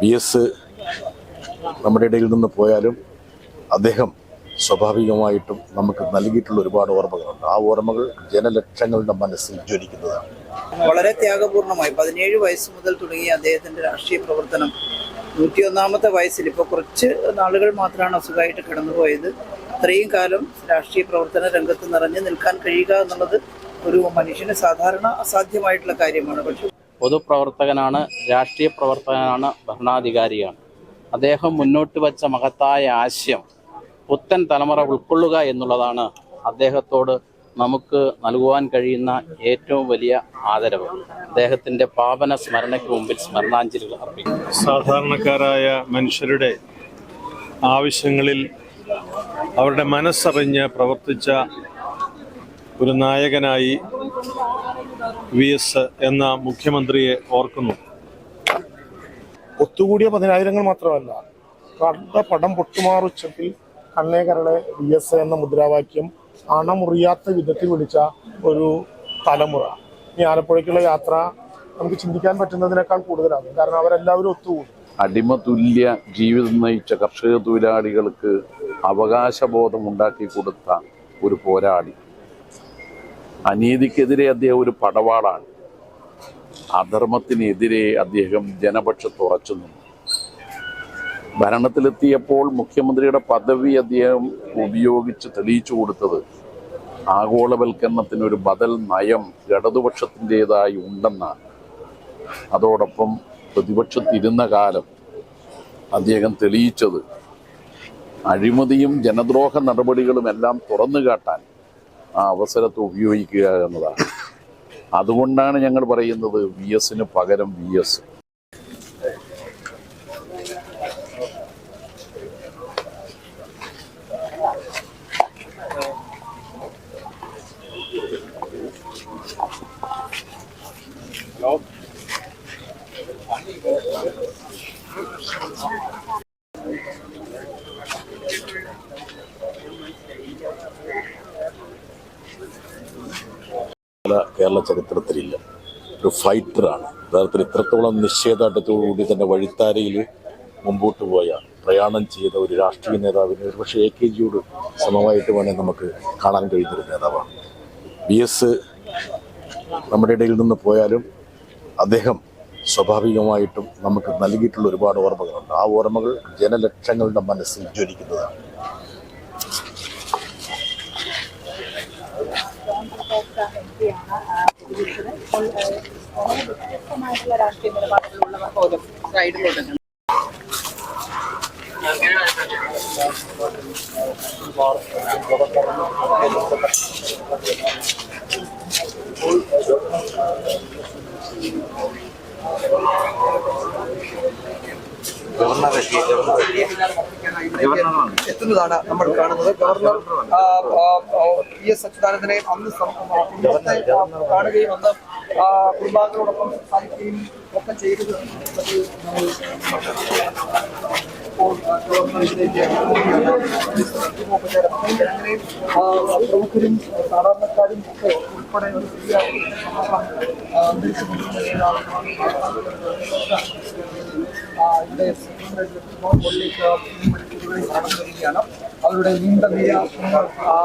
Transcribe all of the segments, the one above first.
V S നമ്മുടെ ഇടയിൽ നിന്ന് പോയാലും അദ്ദേഹം സ്വാഭാവികമായിട്ടും നമുക്ക് നൽകിയിട്ടുള്ള ഒരുപാട് ഓർമ്മകളുണ്ട്. ആ ഓർമ്മകൾ ജനലക്ഷങ്ങളുടെ മനസ്സിൽ ജ്വലിക്കുന്നതാണ്. വളരെ ത്യാഗപൂർണമായി. പതിനേഴ് വയസ്സ് മുതൽ തുടങ്ങിയ അദ്ദേഹത്തിന്റെ രാഷ്ട്രീയ പ്രവർത്തനം നൂറ്റിയൊന്നാമത്തെ വയസ്സിൽ ഇപ്പോൾ കുറച്ച് നാളുകൾ മാത്രമാണ് അസുഖമായിട്ട് കടന്നുപോയത്. അത്രയും കാലം രാഷ്ട്രീയ പ്രവർത്തന രംഗത്ത് നിറഞ്ഞു നിൽക്കാൻ കഴിയുക എന്നുള്ളത് ഒരു മനുഷ്യന് സാധാരണ അസാധ്യമായിട്ടുള്ള കാര്യമാണ് പക്ഷെ. പൊതുപ്രവർത്തകനാണ് രാഷ്ട്രീയ പ്രവർത്തകനാണ് ഭരണാധികാരിയാണ്. അദ്ദേഹം മുന്നോട്ട് വച്ച മഹത്തായ ആശയം പുത്തൻ തലമുറ ഉൾക്കൊള്ളുക എന്നുള്ളതാണ് അദ്ദേഹത്തോട് നമുക്ക് നൽകുവാൻ കഴിയുന്ന ഏറ്റവും വലിയ ആദരവ്. അദ്ദേഹത്തിന്റെ പാവന സ്മരണയ്ക്ക് മുമ്പിൽ സ്മരണാഞ്ജലികൾ അർപ്പിക്കും സാധാരണക്കാരായ മനുഷ്യരുടെ ആവശ്യങ്ങളിൽ അവരുടെ മനസ്സറിഞ്ഞ് പ്രവർത്തിച്ച ഒരു നായകനായി വി എസ് എന്ന മുഖ്യമന്ത്രിയെ ഓർക്കുന്നു. ഒത്തുകൂടിയ പതിനായിരങ്ങൾ മാത്രമല്ല കണ്ട പടം പൊട്ടുമാറുച്ചത്തിൽ കണ്ണേകരളെ വി എസ് എന്ന മുദ്രാവാക്യം അണമുറിയാത്ത വിധത്തിൽ വിളിച്ച ഒരു തലമുറ. ഈ ആലപ്പുഴയ്ക്കുള്ള യാത്ര നമുക്ക് ചിന്തിക്കാൻ പറ്റുന്നതിനേക്കാൾ കൂടുതലാണ് കാരണം അവരെല്ലാവരും ഒത്തുകൂടി. അടിമതുല്യ ജീവിതം നയിച്ച കർഷക തൊഴിലാളികൾക്ക് അവകാശബോധം ഉണ്ടാക്കി കൊടുത്ത ഒരു പോരാളി. അനീതിക്കെതിരെ അദ്ദേഹം ഒരു പടവാളാണ്. അധർമ്മത്തിനെതിരെ അദ്ദേഹം ജനപക്ഷത്ത് ഉറച്ചു നിന്നു. ഭരണത്തിലെത്തിയപ്പോൾ മുഖ്യമന്ത്രിയുടെ പദവി അദ്ദേഹം ഉപയോഗിച്ച് തെളിയിച്ചു കൊടുത്തത് ആഗോളവൽക്കരണത്തിന് ഒരു ബദൽ നയം ഇടതുപക്ഷത്തിന്റെതായി ഉണ്ടെന്നാണ്. അതോടൊപ്പം പ്രതിപക്ഷത്തിരുന്ന കാലം അദ്ദേഹം തെളിയിച്ചത് അഴിമതിയും ജനദ്രോഹ നടപടികളുമെല്ലാം തുറന്നു കാട്ടാൻ ആ അവസരത്തെ ഉപയോഗിക്കുക എന്നതാണ്. അതുകൊണ്ടാണ് ഞങ്ങൾ പറയുന്നത് വി എസിന് പകരം വി എസ് കേരള ചരിത്രത്തിലില്ല. ഒരു ഫൈറ്ററാണ്. യഥാർത്ഥത്തിൽ ഇത്രത്തോളം നിശ്ചയദാർഢ്യത്തോടുകൂടി തന്നെ വഴിത്താരയിൽ മുമ്പോട്ട് പോയ പ്രയാണം ചെയ്ത ഒരു രാഷ്ട്രീയ നേതാവിനെ ഒരുപക്ഷെ എ കെ ജിയോട് സമമായിട്ട് വേണേൽ നമുക്ക് കാണാൻ കഴിയുന്നൊരു നേതാവാണ്. ബി എസ് നമ്മുടെ ഇടയിൽ നിന്ന് പോയാലും അദ്ദേഹം സ്വാഭാവികമായിട്ടും നമുക്ക് നൽകിയിട്ടുള്ള ഒരുപാട് ഓർമ്മകളുണ്ട്. ആ ഓർമ്മകൾ ജനലക്ഷങ്ങളുടെ മനസ്സിൽ ജ്വലിക്കുന്നതാണ്. ഇപ്പോൾ ഏഹ്, വളരെ വ്യത്യസ്തമായിട്ടുള്ള രാഷ്ട്രീയ നിലപാടുകളുള്ളവർ പോലും സൈഡിലോട്ട് എത്തുന്നതാണ് നമ്മൾ കാണുന്നത്. ഗവർണർ ഇ എസ് അച്യുതാനന്ദനെ അന്ന് കുടുംബത്തെ കാണുകയും അന്ന് കുടുംബാംഗങ്ങളോടൊപ്പം സംസാരിക്കുകയും ഒക്കെ ചെയ്തത് ആ, പ്രമുഖരും സാധാരണക്കാരും ഒക്കെ ഉൾപ്പെടെ ഒരു വലിയ അന്തരീക്ഷം ഇവിടെ മുകളിലേക്ക് മണിക്കൂറുകളിൽ കടന്നു വരികയാണ് അവരുടെ നീണ്ട നിര ആ,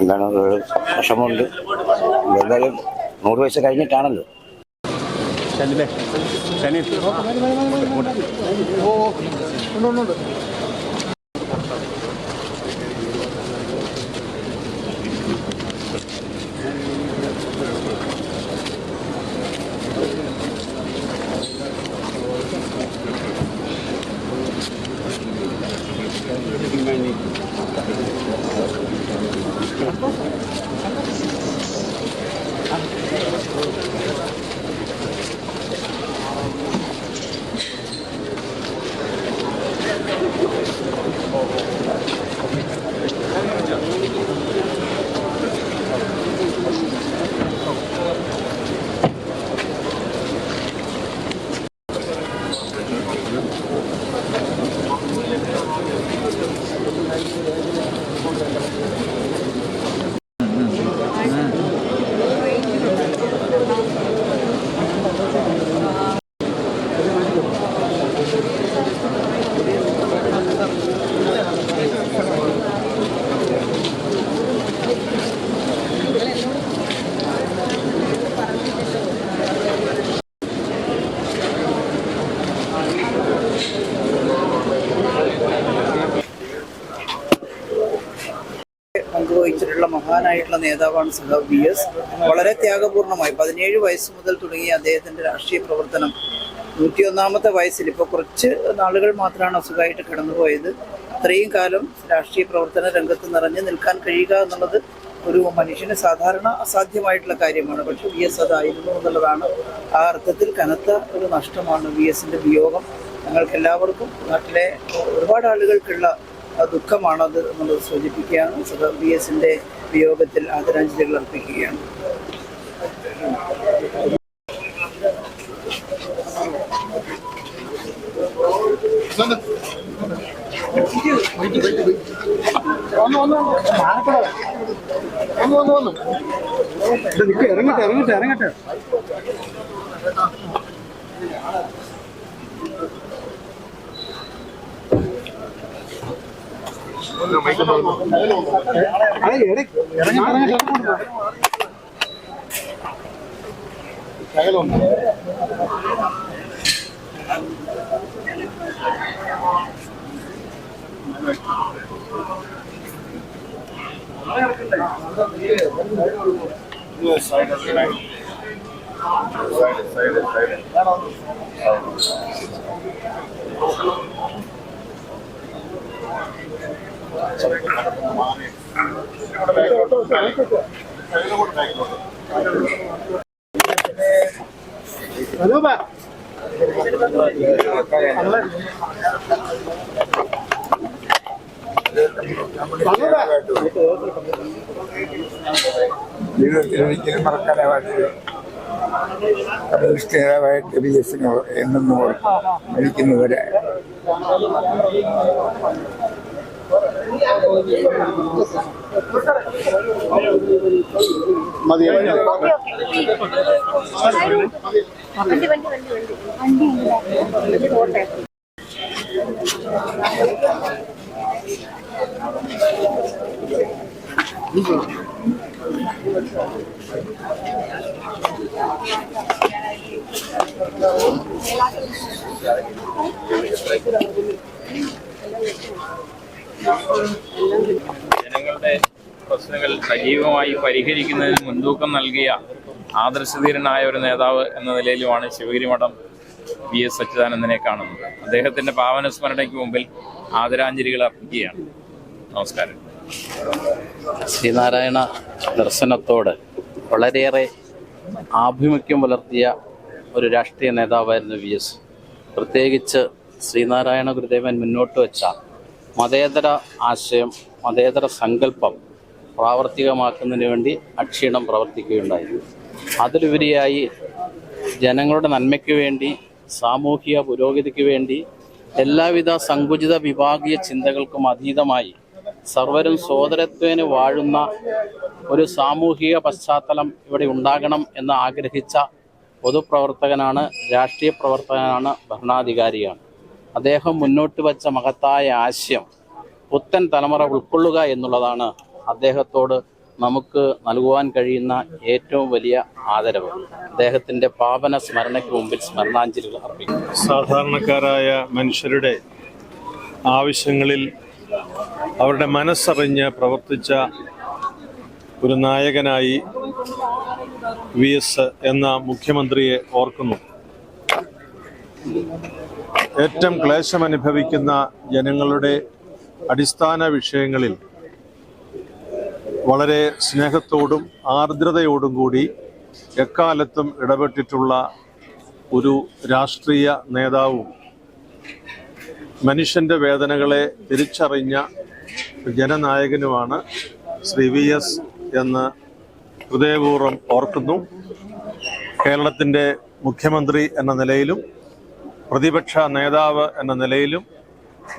എന്താണ് വിഷമമുണ്ട് എന്തായാലും നൂറ് വയസ്സ് കഴിഞ്ഞിട്ടാണല്ലോ ശനിലേ ശനി ഓ ഉണ്ട് ഉണ്ട് മഹാനായിട്ടുള്ള നേതാവാണ് സഖാവ് വി എസ്. വളരെ ത്യാഗപൂർണമായി പതിനേഴ് വയസ്സ് മുതൽ തുടങ്ങിയ അദ്ദേഹത്തിന്റെ രാഷ്ട്രീയ പ്രവർത്തനം നൂറ്റിയൊന്നാമത്തെ വയസ്സിൽ. ഇപ്പോൾ കുറച്ച് നാളുകൾ മാത്രമാണ് അസുഖമായിട്ട് കടന്നുപോയത്. ഇത്രയും കാലം രാഷ്ട്രീയ പ്രവർത്തന രംഗത്ത് നിറഞ്ഞു നിൽക്കാൻ കഴിയുക എന്നുള്ളത് ഒരു മനുഷ്യന് സാധാരണ അസാധ്യമായിട്ടുള്ള കാര്യമാണ്. പക്ഷെ വി എസ് അതായിരുന്നു എന്നുള്ളതാണ് ആ അർത്ഥത്തിൽ കനത്ത ഒരു നഷ്ടമാണ് വി എസിന്റെ വിയോഗം. ഞങ്ങൾക്ക് എല്ലാവർക്കും നാട്ടിലെ ഒരുപാട് ആളുകൾക്കുള്ള ദുഃഖമാണത് നമ്മൾ സൂചിപ്പിക്കുകയാണ്? സദാ ബി എസിന്റെ വിയോഗത്തിൽ ആദരാഞ്ജലികൾ അർപ്പിക്കുകയാണ്. ജീവിതത്തിൽ ഒരിക്കലും മറക്കാനാവാത്ത കമ്മ്യൂണിസ്റ്റ് നേതാവായിട്ട് ബി എസിന് എന്നും മരിക്കുന്നവരെ വണ്ടി വണ്ടി വണ്ടി വണ്ടി വണ്ടി പോട്ടെ ജനങ്ങളുടെ പ്രശ്നങ്ങൾ സജീവമായി പരിഹരിക്കുന്നതിന് മുൻതൂക്കം നൽകിയ ആദർശധീരനായ ഒരു നേതാവ് എന്ന നിലയിലുമാണ് ശിവഗിരി മഠം വി എസ് സച്ചിദാനന്ദനെ കാണുന്നത്. അദ്ദേഹത്തിന്റെ പാവന സ്മരണയ്ക്ക് മുമ്പിൽ ആദരാഞ്ജലികൾ അർപ്പിക്കുകയാണ്. നമസ്കാരം. ശ്രീനാരായണ ദർശനത്തോട് വളരെയേറെ ആഭിമുഖ്യം പുലർത്തിയ ഒരു രാഷ്ട്രീയ നേതാവായിരുന്നു വി എസ്. പ്രത്യേകിച്ച് ശ്രീനാരായണ ഗുരുദേവൻ മുന്നോട്ട് വെച്ച മതേതര ആശയം മതേതര സങ്കല്പം പ്രാവർത്തികമാക്കുന്നതിന് വേണ്ടി അക്ഷീണം പ്രവർത്തിക്കുകയുണ്ടായി. അതിലുപരിയായി ജനങ്ങളുടെ നന്മയ്ക്ക് വേണ്ടി സാമൂഹിക പുരോഗതിക്ക് വേണ്ടി എല്ലാവിധ സങ്കുചിത വിഭാഗീയ ചിന്തകൾക്കും അതീതമായി സർവരും സോദരത്വേന് വാഴുന്ന ഒരു സാമൂഹിക പശ്ചാത്തലം ഇവിടെ ഉണ്ടാകണം എന്ന് ആഗ്രഹിച്ച പൊതുപ്രവർത്തകനാണ് രാഷ്ട്രീയ പ്രവർത്തകനാണ് ഭരണാധികാരിയാണ്. അദ്ദേഹം മുന്നോട്ട് വച്ച മഹത്തായ ആശയം പുത്തൻ തലമുറ ഉൾക്കൊള്ളുക എന്നുള്ളതാണ് അദ്ദേഹത്തോട് നമുക്ക് നൽകുവാൻ കഴിയുന്ന ഏറ്റവും വലിയ ആദരവ്. അദ്ദേഹത്തിന്റെ പാവന സ്മരണയ്ക്ക് മുമ്പിൽ സ്മരണാഞ്ജലികൾ അർപ്പിക്കും സാധാരണക്കാരായ മനുഷ്യരുടെ ആവശ്യങ്ങളിൽ അവരുടെ മനസ്സറിഞ്ഞ് പ്രവർത്തിച്ച ഒരു നായകനായി വി എസ് എന്ന മുഖ്യമന്ത്രിയെ ഓർക്കുന്നു. ഏറ്റവും ക്ലേശം അനുഭവിക്കുന്ന ജനങ്ങളുടെ അടിസ്ഥാന വിഷയങ്ങളിൽ വളരെ സ്നേഹത്തോടും ആർദ്രതയോടും കൂടി എക്കാലത്തും ഇടപെട്ടിട്ടുള്ള ഒരു രാഷ്ട്രീയ നേതാവും മനുഷ്യന്റെ വേദനകളെ തിരിച്ചറിഞ്ഞ ജനനായകനുമാണ് ശ്രീ വി എസ് എന്ന് ഹൃദയപൂർവം ഓർക്കുന്നു. കേരളത്തിന്റെ മുഖ്യമന്ത്രി എന്ന നിലയിലും പ്രതിപക്ഷ നേതാവ് എന്ന നിലയിലും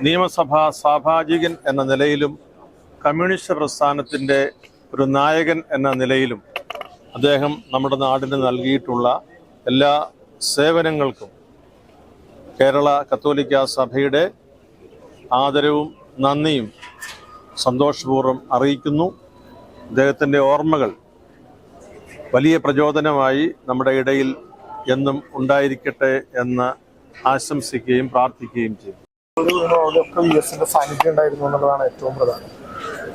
നിയമസഭാ സാഭാജികൻ എന്ന നിലയിലും കമ്മ്യൂണിസ്റ്റ് പ്രസ്ഥാനത്തിന്റെ ഒരു നായകൻ എന്ന നിലയിലും അദ്ദേഹം നമ്മുടെ നാടിന് നൽകിയിട്ടുള്ള എല്ലാ സേവനങ്ങൾക്കും കേരള കത്തോലിക്ക സഭയുടെ ആദരവും നന്ദിയും സന്തോഷപൂർവം അറിയിക്കുന്നു. അദ്ദേഹത്തിന്റെ ഓർമ്മകൾ വലിയ പ്രചോദനമായി നമ്മുടെ ഇടയിൽ എന്നും ഉണ്ടായിരിക്കട്ടെ എന്ന് ആശംസിക്കുകയും പ്രാർത്ഥിക്കുകയും അവിടെയൊക്കെ വി എസിന്റെ സാന്നിധ്യം ഉണ്ടായിരുന്നു എന്നുള്ളതാണ് ഏറ്റവും പ്രധാനം.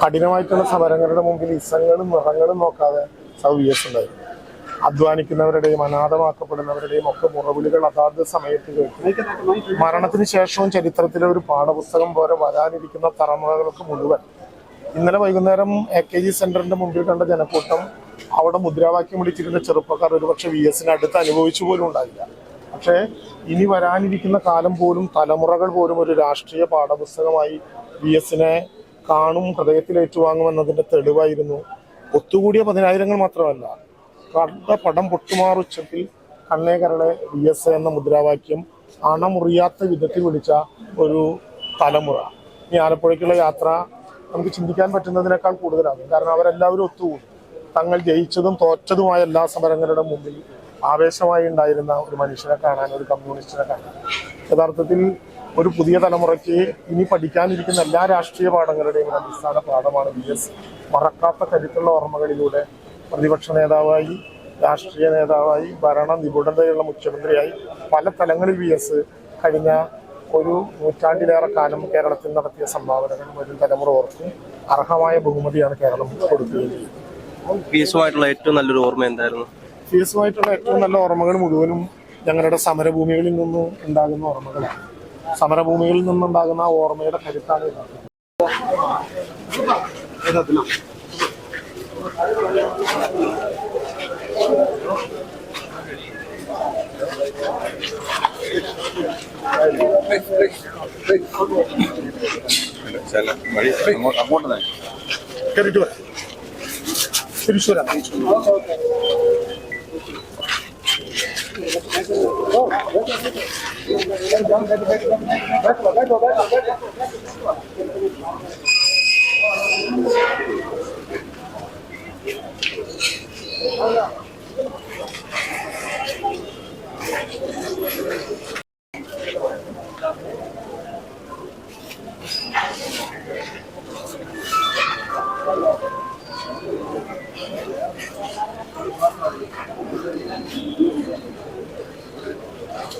കഠിനമായിട്ടുള്ള സമരങ്ങളുടെ മുമ്പിൽ ഇസങ്ങളും നിറങ്ങളും നോക്കാതെ വി എസ് ഉണ്ടായിരുന്നു അധ്വാനിക്കുന്നവരുടെയും അനാഥമാക്കപ്പെടുന്നവരുടെയും ഒക്കെ മുറവിളികൾ അതാത് സമയത്ത് കേട്ടു. മരണത്തിന് ശേഷവും ചരിത്രത്തിലെ ഒരു പാഠപുസ്തകം പോലെ വരാനിരിക്കുന്ന തലമുറകൾക്ക് മുഴുവൻ. ഇന്നലെ വൈകുന്നേരം എ കെ ജി സെന്ററിന്റെ മുമ്പിൽ കണ്ട ജനക്കൂട്ടം അവിടെ മുദ്രാവാക്യം വിളിച്ചിരുന്ന ചെറുപ്പക്കാർ ഒരുപക്ഷെ വി എസിന് അടുത്ത് അനുഭവിച്ചു പോലും ഉണ്ടായില്ല. പക്ഷേ ഇനി വരാനിരിക്കുന്ന കാലം പോലും തലമുറകൾ പോലും ഒരു രാഷ്ട്രീയ പാഠപുസ്തകമായി വി എസിനെ കാണും ഹൃദയത്തിൽ ഏറ്റുവാങ്ങും എന്നതിന്റെ തെളിവായിരുന്നു. ഒത്തുകൂടിയ പതിനായിരങ്ങൾ മാത്രമല്ല കണ്ട പടം പൊട്ടുമാറുച്ചത്തിൽ കണ്ണേകരളെ വി എസ് എന്ന മുദ്രാവാക്യം അണമുറിയാത്ത വിധത്തിൽ വിളിച്ച ഒരു തലമുറ. ഇനി ആലപ്പുഴയ്ക്കുള്ള യാത്ര നമുക്ക് ചിന്തിക്കാൻ പറ്റുന്നതിനേക്കാൾ കൂടുതലാണ്. കാരണം അവരെല്ലാവരും ഒത്തുകൂടി. തങ്ങൾ ജയിച്ചതും തോറ്റതുമായ എല്ലാ സമരങ്ങളുടെ മുമ്പിൽ ആവേശമായി ഉണ്ടായിരുന്ന ഒരു മനുഷ്യനെ കാണാൻ ഒരു കമ്മ്യൂണിസ്റ്റിനെ കാണാൻ. യഥാർത്ഥത്തിൽ ഒരു പുതിയ തലമുറയ്ക്ക് ഇനി പഠിക്കാനിരിക്കുന്ന എല്ലാ രാഷ്ട്രീയ പാഠങ്ങളുടെയും ഒരു അടിസ്ഥാന പാഠമാണ് വി എസ്. മറക്കാത്ത കരുത്തുള്ള ഓർമ്മകളിലൂടെ പ്രതിപക്ഷ നേതാവായി രാഷ്ട്രീയ നേതാവായി ഭരണ നിപുണതയുള്ള മുഖ്യമന്ത്രിയായി പല തലങ്ങളിൽ വി എസ് കഴിഞ്ഞ ഒരു നൂറ്റാണ്ടിലേറെ കാലം കേരളത്തിൽ നടത്തിയ സംഭാവനകൾ വരും തലമുറ ഓർക്കും. അർഹമായ ബഹുമതിയാണ് കേരളം കൊടുക്കുകയും എസുമായിട്ടുള്ള ഏറ്റവും നല്ലൊരു ഓർമ്മ എന്തായിരുന്നു? ഫീസുമായിട്ടുള്ള ഏറ്റവും നല്ല ഓർമ്മകൾ മുഴുവനും ഞങ്ങളുടെ സമരഭൂമികളിൽ നിന്ന് ഉണ്ടാകുന്ന ഓർമ്മകളാണ്. സമരഭൂമികളിൽ നിന്നുണ്ടാകുന്ന ഓർമ്മയുടെ കരുത്താണ് അങ്ങോട്ട് തിരിച്ചു വരാം. തിരിച്ചു വരാം.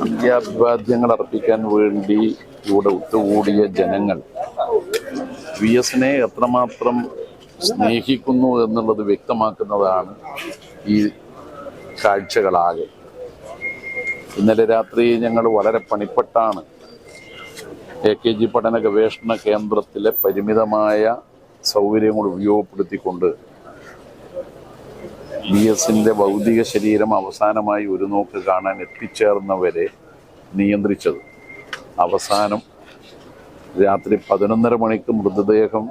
വിദ്യാഭിവാദ്യങ്ങൾ അർപ്പിക്കാൻ വേണ്ടി ഇവിടെ ഒത്തുകൂടിയ ജനങ്ങൾ വി എസിനെ എത്രമാത്രം സ്നേഹിക്കുന്നു എന്നുള്ളത് വ്യക്തമാക്കുന്നതാണ് ഈ കാഴ്ചകളാകെ. ഇന്നലെ രാത്രി ഞങ്ങൾ വളരെ പണിപ്പെട്ടാണ്. എ കെ ജി പഠന ഗവേഷണ കേന്ദ്രത്തിലെ പരിമിതമായ സൗകര്യങ്ങൾ ഉപയോഗപ്പെടുത്തിക്കൊണ്ട് ബി എസിന്റെ ഭൗതിക ശരീരം അവസാനമായി ഒരു നോക്ക് കാണാൻ എത്തിച്ചേർന്നവരെ നിയന്ത്രിച്ചത്. അവസാനം രാത്രി പതിനൊന്നര മണിക്ക് മൃതദേഹം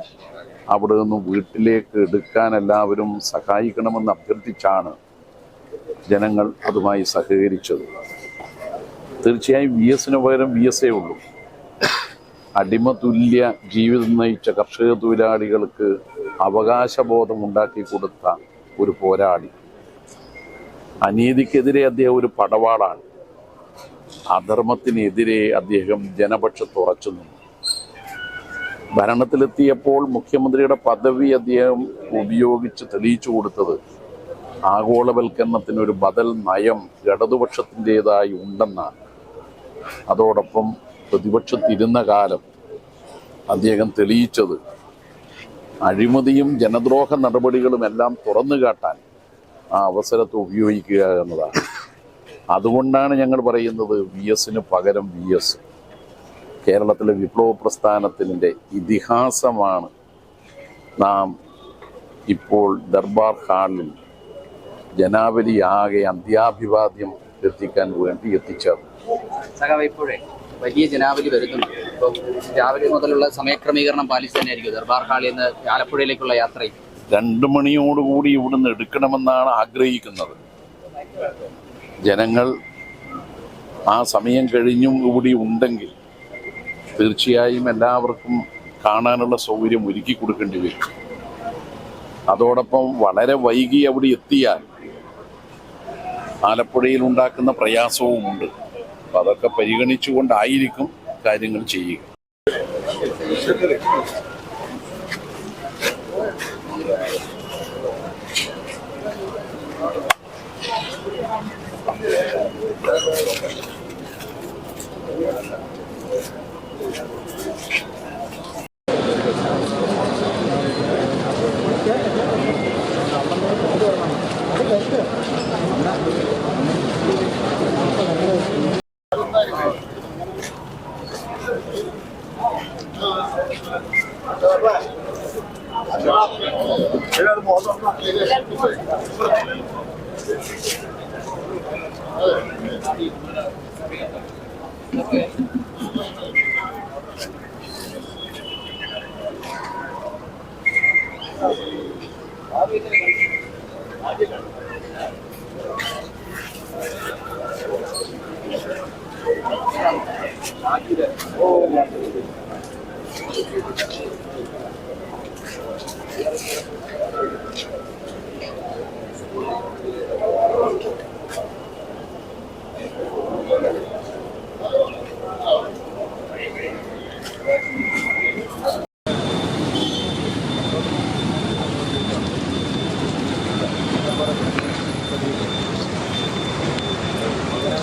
അവിടെ നിന്ന് വീട്ടിലേക്ക് എടുക്കാൻ എല്ലാവരും സഹായിക്കണമെന്ന് അഭ്യർത്ഥിച്ചാണ് ജനങ്ങൾ അതുമായി സഹകരിച്ചത്. തീർച്ചയായും വി എസിന് പകരം വി എസ് എ ഉള്ളൂ. അടിമതുല്യ ജീവിതം നയിച്ച കർഷക തൊഴിലാളികൾക്ക് അവകാശബോധം ഉണ്ടാക്കി കൊടുത്ത ഒരു പോരാളി. അനീതിക്കെതിരെ അദ്ദേഹം ഒരു പടവാളാണ്. അധർമ്മത്തിനെതിരെ അദ്ദേഹം ജനപക്ഷത്തുറച്ചു നിന്നു. ഭരണത്തിലെത്തിയപ്പോൾ മുഖ്യമന്ത്രിയുടെ പദവി അദ്ദേഹം ഉപയോഗിച്ച് തെളിയിച്ചു കൊടുത്തത് ആഗോളവൽക്കരണത്തിനൊരു ബദൽ നയം ഇടതുപക്ഷത്തിന്റെതായി ഉണ്ടെന്നാണ്. അതോടൊപ്പം പ്രതിപക്ഷത്തിരുന്ന കാലം അദ്ദേഹം തെളിയിച്ചത് അഴിമതിയും ജനദ്രോഹ നടപടികളും എല്ലാം തുറന്നു കാട്ടാൻ ആ അവസരത്തെ ഉപയോഗിക്കുക എന്നതാണ്. അതുകൊണ്ടാണ് ഞങ്ങൾ പറയുന്നത് വി എസിന് പകരം വി എസ്. കേരളത്തിലെ വിപ്ലവ പ്രസ്ഥാനത്തിന്റെ ഇതിഹാസമാണ് നാം ഇപ്പോൾ ദർബാർ ഹാളിൽ ജനാവലി ആകെ അന്ത്യാഭിവാദ്യം എത്തിക്കാൻ വേണ്ടി സഖാവ് ഇപ്പോഴേ വലിയ ജനാവലി വരുന്നുണ്ട്. ഇപ്പം രാവിലെ മുതലുള്ള സമയക്രമീകരണം പാലിച്ച് തന്നെയായിരിക്കും ദർബാർ ഹാളിൽ നിന്ന് ആലപ്പുഴയിലേക്കുള്ള യാത്രയും രണ്ട് മണിയോടുകൂടി ഇവിടുന്ന് എടുക്കണമെന്നാണ് ആഗ്രഹിക്കുന്നത്. ജനങ്ങൾ ആ സമയം കഴിഞ്ഞും കൂടി ഉണ്ടെങ്കിൽ തീർച്ചയായും എല്ലാവർക്കും കാണാനുള്ള സൗകര്യം ഒരുക്കി കൊടുക്കേണ്ടി വരും. അതോടൊപ്പം വളരെ വൈകി അവിടെ എത്തിയാൽ ആലപ്പുഴയിൽ ഉണ്ടാക്കുന്ന പ്രയാസവുമുണ്ട് അപ്പം അതൊക്കെ പരിഗണിച്ചുകൊണ്ടായിരിക്കും കാര്യങ്ങൾ ചെയ്യുക.